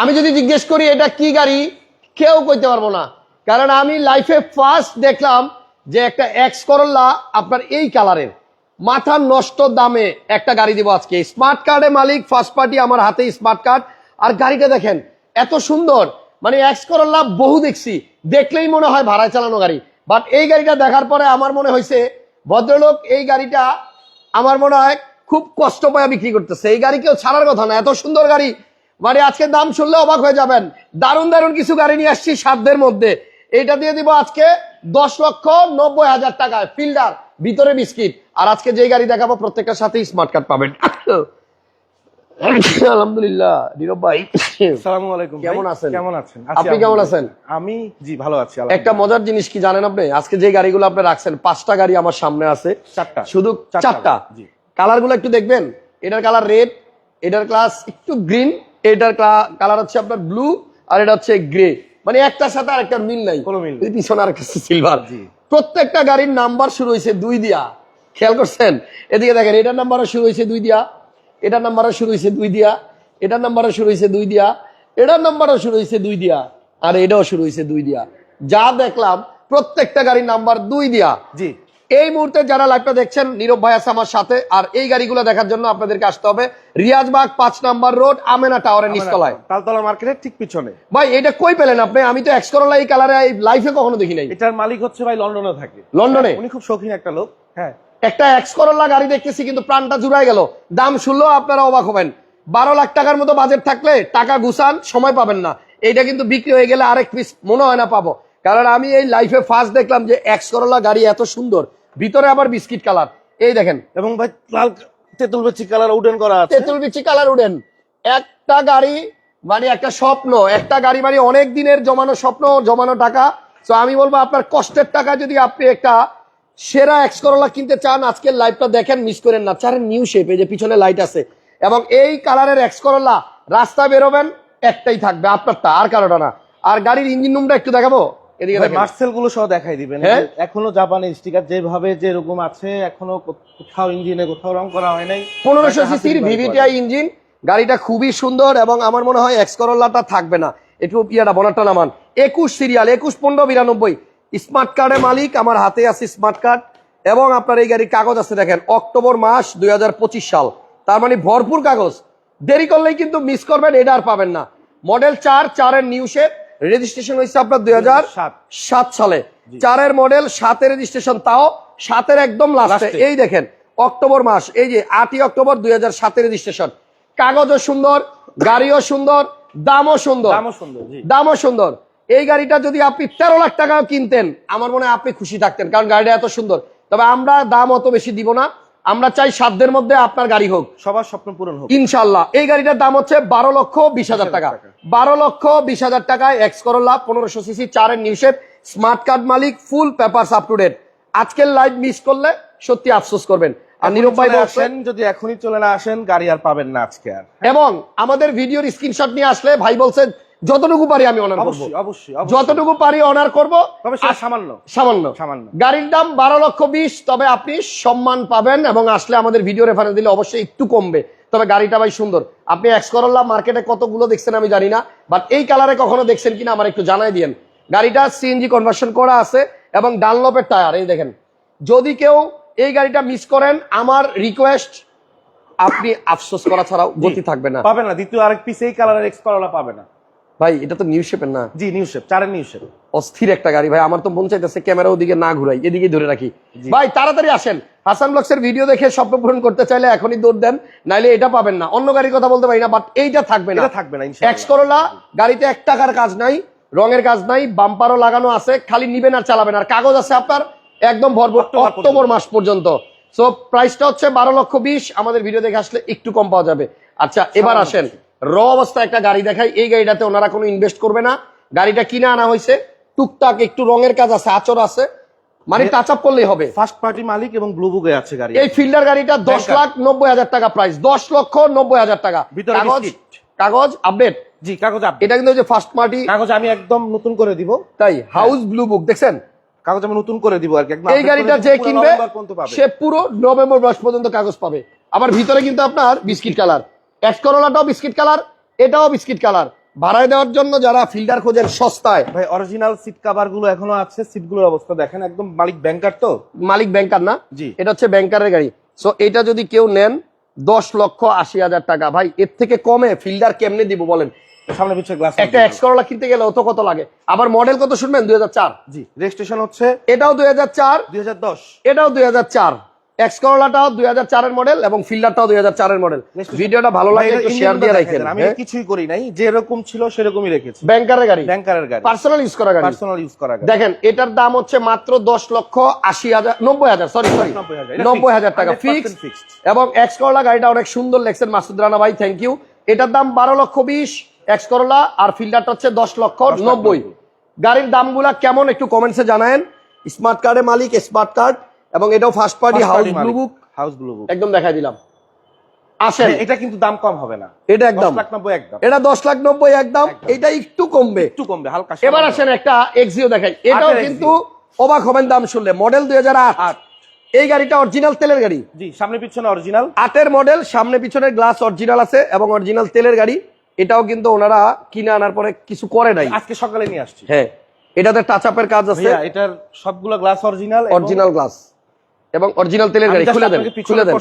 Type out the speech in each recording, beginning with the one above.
আমি যদি জিজ্ঞেস করি, এটা কি গাড়ি? কেউ কইতে পারব না। কারণ আমি লাইফে ফার্স্ট দেখলাম যে একটা এক্স করল্লা আপনার এই কালারের মাথা নষ্ট দামে একটা গাড়ি দিব আজকে। স্মার্ট কার্ডের মালিক ফার্স্ট পার্টি আমার হাতে স্মার্ট কার্ড আর গাড়িটা দেখেন, এত সুন্দর। মানে এক্স করল্লা বহু দেখছি। দেখলেই মনে হয় ভাড়ায় চালানো গাড়ি। বাট এই গাড়িটা দেখার পরে আমার মনে হয়েছে, ভদ্রলোক, এই গাড়িটা আমার মনে হয় খুব কষ্ট পায় বিক্রি করতেছে। এই গাড়ি কেউ ছাড়ার কথা না। এত সুন্দর গাড়ি। মানে আজকে দাম শুনলে অবাক হয়ে যাবেন। দারুণ দারুণ কিছু গাড়ি নিয়ে আসছি সাধ্যের মধ্যে। এটা দিয়ে দিব আজকে দশ লক্ষ নব্বই হাজার টাকায় ফিল্ডার ভিতরে বিস্কিট। আর আজকে যে গাড়ি দেখাবো প্রত্যেকটার সাথে স্মার্ট কার্ড পাবেন। আলহামদুলিল্লাহ নীরব ভাই। আসসালামু আলাইকুম কেমন আছেন? কেমন আছেন? আপনি কেমন আছেন? আমি জি ভালো আছি একটা মজার জিনিস কি জানেন আপনি? আজকে যে গাড়িগুলো আপনি রাখছেন পাঁচটা গাড়ি আমার সামনে আছে। চারটা। শুধু চারটা, চারটা। কালারগুলো একটু দেখবেন। এটার কালার রেড এটার ক্লাস একটু গ্রিন এটার কালার হচ্ছে আপনার ব্লু আর এটা হচ্ছে গ্রে মানে একটার সাথে আর একটা মিল নাই। কোনো মিল। পিছনে আর একটা সিলভার জি। প্রত্যেকটা গাড়ির নাম্বার শুরু হয়েছে দুই দিয়া। খেয়াল করছেন? এদিকে দেখেন এটার নাম্বারও শুরু হয়েছে দুই দিয়া। এটার নাম্বারও শুরু হয়েছে দুই দিয়া। এটার নাম্বারও শুরু হয়েছে দুই দিয়া। এটার নাম্বারও শুরু হয়েছে দুই দিয়া। আর এটাও শুরু হয়েছে দুই দিয়া। যা দেখলাম প্রত্যেকটা গাড়ির নাম্বার দুই দিয়া। জি। এই মুহূর্তে যারা লাইভটা দেখছেন নীরব ভাই আছে আমার সাথে আর এই গাড়িগুলো দেখার জন্য আপনাদেরকে আসতে হবে রিয়াজবাগ পাঁচ নাম্বার রোড আমেনা টাওয়ারের নিচতলায়। তালতলা মার্কেটের ঠিক পিছনে। ভাই এটা কই পেলেন আপনি? আমি তো এক্স করলা এই কালারে লাইফে কখনো দেখি নাই। এটার মালিক হচ্ছে ভাই লন্ডনে থাকে। লন্ডনে? উনি খুব শৌখিন একটা লোক হ্যাঁ। একটা এক্স করলা গাড়ি দেখতেছি কিন্তু প্রাণটা জুড়াই গেল। দাম শুনলেও আপনারা অবাক হবেন। বারো লাখ টাকার মতো বাজেট থাকলে টাকা গুছান সময় পাবেন না। এইটা কিন্তু বিক্রি হয়ে গেলে আরেক পিস মনে হয় না পাবো। কারণ আমি এই লাইফে ফার্স্ট দেখলাম যে এক্স করলা গাড়ি এত সুন্দর। ভিতরে আবার বিস্কিট কালার। এই দেখেন। এবং ভাই লাল তেঁতুল বেচি কালার উডেন করা আছে। তেঁতুল বিচি কালার উডেন। একটা গাড়ি মানে একটা স্বপ্ন। একটা গাড়ি মানে অনেক দিনের জমানো স্বপ্ন জমানো টাকা। তো আমি বলব আপনার কষ্টের টাকা যদি আপনি একটা সেরা এক্স করলা কিনতে চান আজকের লাইভটা দেখেন মিস করেন না। চারের নিউ শেপ এই যে পিছনে লাইট আছে। এবং এই কালারের এক্স করলা রাস্তা বেরোবেন একটাই থাকবে আপনারটা আর কারোটা না। আর গাড়ির ইঞ্জিন রুমটা একটু দেখাবো? এদিকে মার্সেলগুলো সহ দেখাই দিবেন। হ্যাঁ? এখনও জাপানি স্টিকার যেভাবে যেরকম আছে এখনও কোথাও ইঞ্জিনে কোথাও রং করা হয় নাই। পনেরোশো সিসির ভিভিটিআই ইঞ্জিন গাড়িটা খুবই সুন্দর এবং আমার মনে হয় এক্স করোলাটা থাকবে না। একটু ইয়াটা বনারটা নামান। একুশ সিরিয়াল একুশ পনেরো বিরানব্বই। স্মার্ট কার্ডের মালিক আমার হাতে আছে স্মার্ট কার্ড এবং আপনার এই গাড়ির কাগজ আছে দেখেন অক্টোবর মাস দুই হাজার পঁচিশ সাল। তার মানে ভরপুর কাগজ। দেরি করলেই কিন্তু মিস করবেন এটা আর পাবেন না। মডেল চার চারের নিউ শেপ রেজিস্ট্রেশন হয়েছে আপনার দুই সাত। সাত সালে। চারের মডেল সাতের রেজিস্ট্রেশন তাও সাতের একদম লাস্টে এই দেখেন অক্টোবর মাস এই যে আটই অক্টোবর দুই হাজার সাতের রেজিস্ট্রেশন কাগজও সুন্দর গাড়িও সুন্দর দামও সুন্দর। দামও সুন্দর দামও সুন্দর। এই গাড়িটা যদি আপনি তেরো লাখ টাকাও কিনতেন আমার মনে হয় আপনি খুশি থাকতেন কারণ গাড়িটা এত সুন্দর। তবে আমরা দাম অত বেশি দিব না। আমরা চাই সাধ্যের মধ্যে আপনার গাড়ি হোক। সবার স্বপ্ন পূরণ হোক। ইনশাল্লাহ এই গাড়িটার দাম হচ্ছে বারো লক্ষ বিশ হাজার টাকা। বারো লক্ষ বিশ হাজার টাকায় এক্স করোলা পনেরোশো সিসি চারের new shape smart card Malik full papers up to date আজকের লাইভ মিস করলে সত্যি আফসোস করবেন। আর নীরব ভাই আসেন যদি এখনই চলে না আসেন গাড়ি আর পাবেন না আজকে আর। এবং আমাদের ভিডিওর স্ক্রিনশট নিয়ে আসলে ভাই বলছেন যতটুকু পারি আমি অনার করব। অবশ্যই অবশ্যই অবশ্যই। যতটুকু পারি অনার করব তবে সামান্য। সামান্য। সামান্য। গাড়ির দাম বারো লক্ষ বিশ তবে আপনি সম্মান পাবেন এবং আসলে আমাদের ভিডিও রেফারেন্স দিলে অবশ্যই একটু কমবে। তবে গাড়িটা ভাই সুন্দর। আপনি এক্স করল্লা মার্কেটে কতগুলো দেখছেন আমি জানি না বাট এই কালারে কখনো দেখছেন কিনা আমার একটু জানাই দিয়েন। গাড়িটা সিএনজি কনভার্সন করা আছে এবং ডানলপের টায়ার এই দেখেন। যদি কেউ এই গাড়িটা মিস করেন আমার রিকোয়েস্ট আপনি আফসোস করা ছাড়াও গতি থাকবে না। পাবে না দ্বিতীয় আরেক পিস এই কালারের এক্স করলা পাবে না। ভাই এটা তো নিউ শেপের না? জি নিউ শেপ চারের নিউ শেপ অস্থির একটা গাড়ি ভাই আমার তো মন চাইতেছে ক্যামেরা ওদিকে না ঘুরাই এদিকে ধরে রাখি। ভাই তাড়াতাড়ি আসেন। হাসান ব্লগস এর ভিডিও দেখে স্বপ্ন পূরণ করতে চাইলে এখনই দৌড় দেন নাইলে এটা পাবেন না। অন্য গাড়ির কথা বলতে পারি না বাট এইটা থাকবে না। থাকবে না এক্স করোলা গাড়িতে এক টাকার কাজ নাই রঙের কাজ নাই বাম্পারও লাগানো আছে খালি নিবেন আর চালাবেন। আর কাগজ আছে আপনার একদম ভরপুর অক্টোবর অক্টোবর মাস পর্যন্ত। সো প্রাইসটা হচ্ছে বারো লক্ষ বিশ আমাদের ভিডিও দেখে আসলে একটু কম পাওয়া যাবে। আচ্ছা এবার আসেন। র অবস্থায় একটা গাড়ি দেখায় এই গাড়িটাতে ওনারা কোনো ইনভেস্ট করবে না। গাড়িটা কিনে আনা হয়েছে। টুকটাক একটু রঙের কাজ আছে আচর আছে। মানে টাচ আপ করলেই হবে। ফার্স্ট পার্টি মালিক এবং ব্লু বুকে আছে গাড়ি। এই ফিল্ডার গাড়িটা দশ লাখ নব্বই হাজার টাকা প্রাইস দশ লক্ষ নব্বই হাজার টাকা। ভিতরে কাগজ কাগজ আপডেট জি কাগজ এটা কিন্তু যে ফার্স্ট পার্টি কাগজ আমি একদম নতুন করে দিব। তাই হাউস ব্লু বুক দেখছেন? কাগজ আমি নতুন করে দিব আর কি এই গাড়িটা যে কিনবে। সে পুরো নভেম্বর মাস পর্যন্ত কাগজ পাবে। আবার ভিতরে কিন্তু আপনার বিস্কিট কালার করোলাটাও বিস্কিট কালার এটাও বিস্কিট কালার ভাড়ায় দেওয়ার জন্য যারা ফিল্টার খোঁজেন সস্তায়। ভাই অরিজিনাল সিট কভারগুলো এখনও আছে সিটগুলোর অবস্থা দেখেন একদম মালিক ব্যাংকার তো? মালিক ব্যাংকার না? জি। এটা হচ্ছে ব্যাংকারের গাড়ি। সো এটা যদি কেউ নেন দশ লক্ষ আশি হাজার টাকা। ভাই এর থেকে কমে ফিল্ডার কেমনে দিব বলেন? সামনে পিছনে গ্লাস একটা এক্স করলা কিনতে গেলে অত কত লাগে? আবার মডেল কত শুনবেন? দুই হাজার চার। জি রেজিস্ট্রেশন হচ্ছে এটাও দুই হাজার চার। দুই হাজার দশ। এটাও দুই হাজার চার। এক্স করলাটাও দুই হাজার চারের মডেল এবং ফিল্ডারটাও দুই হাজার চারের মডেল ভিডিওটা ভালো লাগে একটু শেয়ার দিয়ে রাখেন আমি কিছুই করি নাই যেরকম ছিল সেরকমই রেখেছি। ব্যাংকারের গাড়ি? ব্যাংকারের গাড়ি। পার্সোনাল ইউজ করা গাড়ি? পার্সোনাল ইউজ করা গাড়ি। দেখেন এটার দাম হচ্ছে মাত্র দশ লক্ষ আশি হাজার নব্বই হাজার সরি সরি নব্বই হাজার টাকা 100% ফিক্স এবং এক্স করলা গাড়িটা অনেক সুন্দর লেগছেন মাসুদ রানা ভাই থ্যাংক ইউ এটার দাম বারো লক্ষ বিশ এক্স করলা আর ফিল্ডারটা হচ্ছে দশ লক্ষ নব্বই। গাড়ির দামগুলা কেমন একটু কমেন্টসে জানায়েন। স্মার্ট কার্ডের মালিক স্মার্ট কার্ড এবং এটাও first party house blue book house blue book একদম দেখাই দিলাম। আসেন। এটা কিন্তু দাম কম হবে না। এটা একদম। লাখ নব্বই একদম। এটা দশ লাখ নব্বই একদম। এটা একটু কমবে। একটু কমবে হালকা এবার আসেন একটা এক্সিও দেখাই। এটাও কিন্তু অবাক হবেন দাম শুনলে। মডেল দুই হাজার আট। এই গাড়িটা অরিজিনাল তেলের গাড়ি। জি সামনে পিছনে অরিজিনাল আটের মডেল সামনে পিছনে গ্লাস অরিজিনাল আছে এবং অরিজিনাল তেলের গাড়ি। এটাও কিন্তু ওনারা কিনে আনার পরে কিছু করে নাই। আজকে সকালে নিয়ে আসছি। হ্যাঁ এটাতে টাচ আপের কাজ আছে। এটার সবগুলো গ্লাস অরিজিনাল অরিজিনাল গ্লাস এবং অরিজিনাল তেলের গাড়ি খুলে দেন খুলে দেন।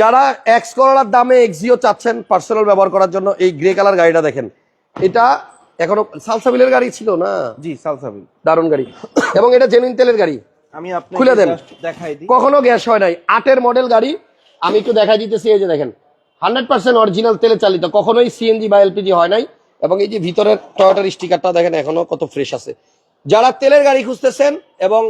যারা এক্স করোলার দামে এক্সিও চাচ্ছেন পার্সোনাল ব্যবহার করার জন্য এই গ্রে কালার গাড়িটা দেখেন। এটা এখনও সালসাবিলের গাড়ি ছিল না? জি সালসাবিল। দারুণ গাড়ি। এবং এটা জেনুইন তেলের গাড়ি। আমি আপনি খুলে দেন। দেখাই দিই। কখনো গ্যাস হয় নাই। আটের মডেল গাড়ি। আমি একটু দেখাই দিতেছি এই যে দেখেন। হান্ড্রেড পার্সেন্ট অরিজিনাল তেলে চালিত। কখনোই সিএনজি বা এলপিজি হয় নাই। এবং এই যে ভিতরের টয়টার স্টিকারটা দেখেন এখনও কত ফ্রেশ আছে। যারা তেলের গাড়ি খুঁজতেছেন এবং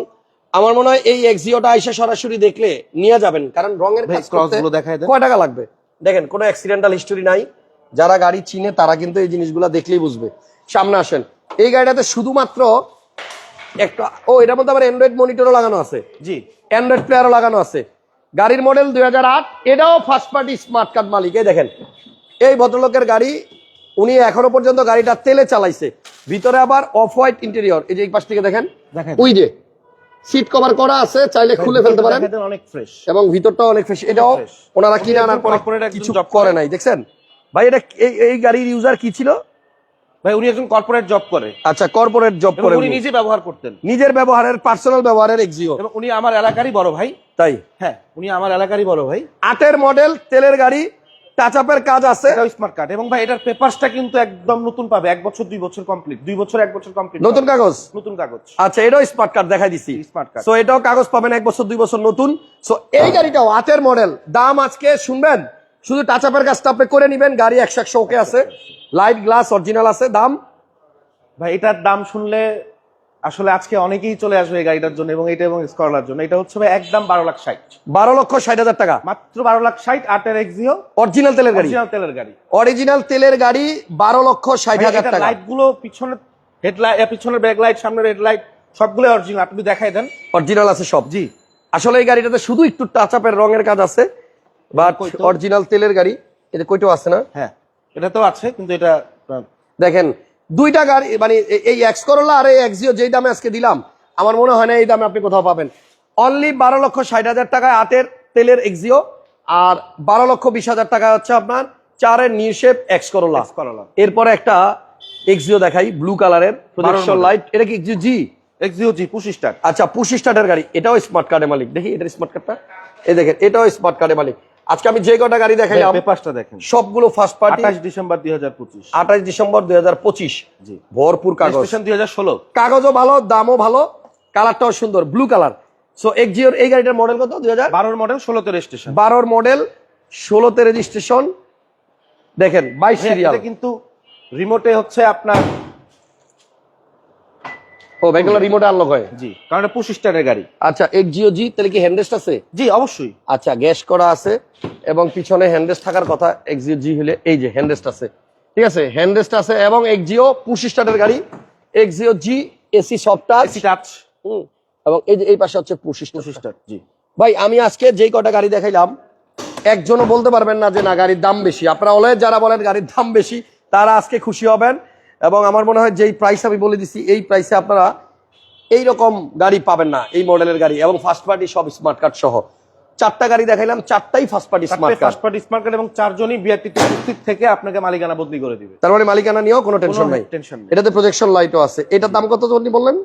আমার মনে হয় এই এক্সিওটা আইসা সরাসরি দেখলে নিয়ে যাবেন কারণ রঙের করতে দেখায় দেন। কয় টাকা লাগবে? দেখেন কোনো অ্যাক্সিডেন্টাল হিস্টোরি নাই। যারা গাড়ি চিনে তারা কিন্তু এই জিনিসগুলো দেখলেই বুঝবে। সামনে আসেন। এই গাড়িটাতে শুধুমাত্র একটা ও এটার মধ্যে আবার অ্যান্ড্রয়েড মনিটরও লাগানো আছে। জি। অ্যান্ড্রয়েড প্লেয়ারও লাগানো আছে। গাড়ির মডেল দুই হাজার আট এটাও ফার্স্ট পার্টি স্মার্ট কার্ড মালিক। এই দেখেন এই ভদ্রলোকের গাড়ি উনি এখনও পর্যন্ত গাড়িটা তেলে চালাইছে। ভিতরে আবার অফ হোয়াইট ইন্টেরিয়র এই যে এই পাশ থেকে দেখেন দেখেন। ওই যে সিট কভার করা আছে চাইলে খুলে ফেলতে পারেন। অনেক ফ্রেশ এবং ভিতরটা অনেক ফ্রেশ এটাও ওনারা কিনে আনার পরে কিছু করে। নাই দেখছেন? ভাই এটা এই এই গাড়ির ইউজার কি ছিল? ভাই উনি একজন কর্পোরেট জব করে। আচ্ছা কর্পোরেট জব করে উনি। নিজে ব্যবহার করতেন। নিজের ব্যবহারের পার্সোনাল ব্যবহারের এক্সিও এবং উনি আমার এলাকারই বড় ভাই। তাই? হ্যাঁ উনি আমার এলাকারই বড় ভাই। আটের মডেল তেলের গাড়ি টাচ আপের কাজ আছে। এটা স্মার্ট কার্ড এবং ভাই এটার পেপারসটা কিন্তু একদম নতুন পাবে। এক বছর দুই বছর কমপ্লিট দুই বছর এক বছর কমপ্লিট নতুন কাগজ? নতুন কাগজ। আচ্ছা এটাও স্মার্ট কার্ড দেখাই দিছি। স্মার্ট কার্ড সো এটাও কাগজ পাবেন এক বছর দুই বছর নতুন। সো এই গাড়িটাও আটের মডেল দাম আজকে শুনবেন? শুধু টাচ আপের কাজটা আপনি করে নিবেন গাড়ি একশো একশো ওকে আছে। লাইট গ্লাস অরিজিনাল আছে দাম? ভাই এটার দাম শুনলে আসলে আজকে অনেকেই চলে আসবে এই গাড়িটার জন্য এবং এটা এবং স্কলার জন্য। এটা হচ্ছে ভাই একদম বারো লাখ ষাট। বারো লক্ষ ষাট হাজার টাকা। মাত্র বারো লাখ ষাট আটের এক্সিও অরিজিনাল তেলের গাড়ি। অরিজিনাল তেলের গাড়ি। অরিজিনাল তেলের গাড়ি বারো লক্ষ ষাট হাজার টাকা। লাইটগুলো পিছনে হেডলাইট পিছনের ব্যাক লাইট সামনের হেডলাইট সবগুলো অরিজিনাল আপনি দেখাই দেন। অরিজিনাল আছে সব। জি। আসলে এই গাড়িটাতে শুধু একটু টাচ আপের রঙের কাজ আছে বাট অরিজিনাল তেলের গাড়ি এটা কইটাও আছে না? হ্যাঁ এটা তো আছে কিন্তু এটা দেখেন দুইটা গাড়ি মানে এই এক্স করোলা আর এই এক্সিও যেই দামে আজকে দিলাম আমার মনে হয় না এই দামে আপনি কোথাও পাবেন। অনলি বারো লক্ষ ষাট হাজার টাকায় আটের তেলের এক্সিও আর বারো লক্ষ বিশ হাজার টাকা হচ্ছে আপনার চারের নিউ শেপ এক্স করোলা এরপরে একটা এক্সিও দেখাই ব্লু কালারের লাইট এটা কি এক্সিও জি এক্সিও জি পঁচিশ স্টার আচ্ছা পুশ স্টার্টের গাড়ি। এটাও স্মার্ট কার্ডের মালিক। দেখি এটার স্মার্ট কার্ডটা এই দেখেন এটাও স্মার্ট কার্ডের মালিক। আজকে আমি যে কটা গাড়ি দেখাইলাম পেপারসটা দেখেন। সবগুলো ফার্স্ট পার্টি আঠাশ ডিসেম্বর দুই হাজার পঁচিশ। আঠাশ ডিসেম্বর দুই হাজার পঁচিশ। জি। ভরপুর কাগজ। হাজার ষোলো। কাগজও ভালো দামও ভালো কালারটাও সুন্দর ব্লু কালার সো এক্সিওর এই গাড়িটার মডেল কত? দুই হাজার? বারোর মডেল ষোলোতে রেজিস্ট্রেশন বারোর মডেল ষোলোতে রেজিস্ট্রেশন দেখেন বাইশ সিরিয়াল কিন্তু রিমোটে হচ্ছে আপনার ও ব্যাঙ্গালো রিমোটে আনলক হয়? জি কারণ এটা পঁচিশ গাড়ি। আচ্ছা এক্সিও জি তাহলে কি হ্যান্ডরেস্ট আছে? জি অবশ্যই। আচ্ছা গ্যাস করা আছে এবং পিছনে হ্যান্ডরেস্ট থাকার কথা এক্সিও জি হলে এই যে হ্যান্ডরেস্ট আছে। ঠিক আছে হ্যান্ডরেস্ট আছে এবং এক্সিও পুশ স্টার্টের গাড়ি Axio G AC soft touch AC touch হুম, এবং এই যে এই পাশে হচ্ছে পুশ পঁচিশ স্টার জি। ভাই আমি আজকে যেই কটা গাড়ি দেখাইলাম একজনও বলতে পারবেন না যে না গাড়ির দাম বেশি। আপনারা অলওয়েজ যারা বলেন গাড়ির দাম বেশি তারা আজকে খুশি হবেন। এবং আমার মনে হয় যেই প্রাইস আমি বলে দিচ্ছি এই প্রাইসে আপনারা এই রকম গাড়ি পাবেন না এই মডেলের গাড়ি এবং ফার্স্ট পার্টি সব স্মার্ট কার্ড সহ। চারটা গাড়ি দেখাইলাম চারটাই first party smart card first party smart card এবং চারজনই বিআরটিতে উপস্থিত থেকে আপনাকে মালিকানা বদলি করে দিবে। তার মানে মালিকানা নিয়েও কোনো টেনশন নাই। এটাতে প্রজেকশন লাইটও আছে। এটার দাম কত আপনি বললেন?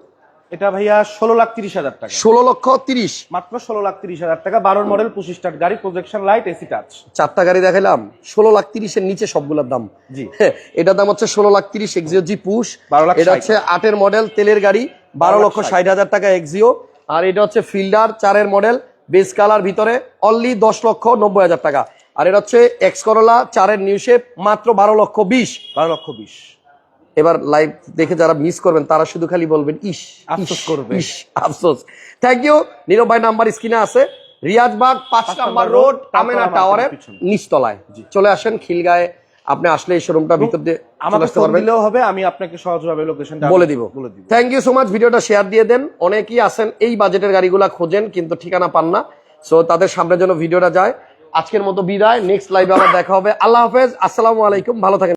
এটা ভাইয়া ষোলো লাখ তিরিশ হাজার টাকা। ষোলো লক্ষ তিরিশ। মাত্র ষোলো লাখ তিরিশ হাজার টাকা বারোর মডেল পঁচিশ স্টার্ট গাড়ি প্রজেকশন লাইট এসি টাচ চারটা গাড়ি দেখাইলাম ষোলো লাখ তিরিশের নিচে সবগুলোর দাম। জি। এটার দাম হচ্ছে ষোলো লাখ তিরিশ এক্সিও জি পুশ 12 লাখ এটা হচ্ছে আটের মডেল তেলের গাড়ি বারো লক্ষ ষাট। হাজার টাকা এক্সিও আর এটা হচ্ছে ফিল্ডার চারের মডেল বেস কালার ভিতরে অনলি দশ লক্ষ নব্বই হাজার টাকা। আর এটা হচ্ছে এক্স করলা চারের নিউ শেপ মাত্র বারো লক্ষ বিশ। বারো লক্ষ বিশ। এবার লাইভ দেখে যারা মিস করবেন তারা শুধু খালি বলবেন ইস আফসোস করবে। ইস আফসোস। থ্যাংক ইউ নীরব ভাই নাম্বার স্ক্রিনে আছে। রিয়াজবাগ পাঁচ নাম্বার রোড তারপর টাওয়ারের নিচতলায়। চলে আসেন খিলগায়ে। আপনি আসলে এই শোরুমটা ভিতর দিয়ে আমাকে ফোন দিলেও হবে আমি আপনাকে সহজভাবে লোকেশনটা বলে দিব। থ্যাংক ইউ সো মাচ ভিডিওটা শেয়ার দিয়ে দেন। অনেকেই আছেন এই বাজেটের গাড়িগুলা খোঁজেন কিন্তু ঠিকানা পান না। সো তাদের সামনের জন্য ভিডিওটা যায়। আজকের মতো বিদায় নেক্সট লাইভে আবার দেখা হবে। আল্লাহ হাফেজ আসসালামু আলাইকুম ভালো থাকেন।